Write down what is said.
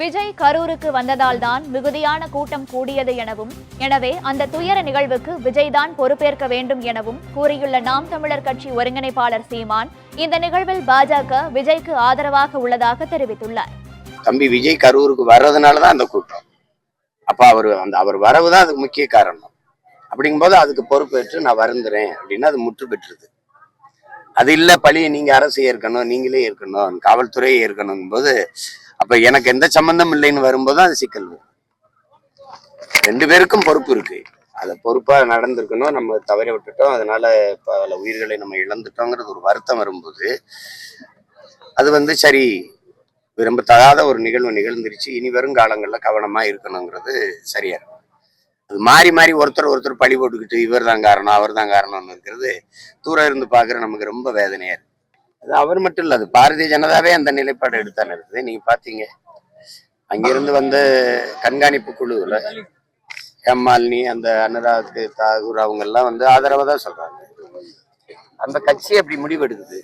விஜய் கரூருக்கு வந்ததால்தான் மிகுதியான கூட்டம் கூடியது எனவும் எனவே அந்த துயர நிகழ்வுக்கு விஜய் தான் பொறுப்பேற்க வேண்டும் எனவும் கூறியுள்ள நாம் தமிழர் கட்சி ஒருங்கிணைப்பாளர் சீமான் இந்த நிகழ்வில் பாஜக விஜய்க்கு ஆதரவாக உள்ளதாக தெரிவித்துள்ளார். தம்பி விஜய் கரூருக்கு வர்றதுனால தான் அந்த கூட்டம். அப்ப அவர் அந்த அவர் வரவு தான் அதுக்கு முக்கிய காரணம். அப்படிங்கும்போது அதுக்கு பொறுப்பேற்று நான் வருந்துறேன் அப்படின்னா அது முற்று பெற்றுது. அது இல்ல பழியை நீங்க அரசு ஏற்கணும் நீங்களே ஏற்கணும் காவல்துறையே ஏற்கணும் போது அப்ப எனக்கு எந்த சம்பந்தம் இல்லைன்னு வரும்போது அது சிக்கல். வரும் ரெண்டு பேருக்கும் பொறுப்பு இருக்கு. அதை பொறுப்பா நடந்திருக்கணும். நம்ம தவற விட்டுட்டோம். அதனால பல உயிர்களை நம்ம இழந்துட்டோங்கிறது ஒரு வருத்தம் வரும்போது அது வந்து சரி விரும்பத்தகாத ஒரு நிகழ்வு நிகழ்ந்துருச்சு. இனி வரும் காலங்களில் கவனமா இருக்கணுங்கிறது சரியா இருக்கும் அது மாறி மாறி ஒருத்தர் ஒருத்தர் பழி போட்டுக்கிட்டு இவர் தான் காரணம் அவர் தான் காரணம்னு இருக்கிறது தூரம் இருந்து பார்க்குற நமக்கு ரொம்ப வேதனையா இருக்கு. அது அவர் மட்டும் இல்ல அது பாரதிய ஜனதாவே அந்த நிலைப்பாடு எடுத்தானே இருக்குது நீங்க பாத்தீங்க. அங்கிருந்து வந்த கண்காணிப்பு குழுவுல ஹேமாலினி அந்த அனுராக் தாகூர் அவங்க எல்லாம் வந்து ஆதரவா தான் சொல்றாங்க. அந்த கட்சி அப்படி முடிவெடுக்குது?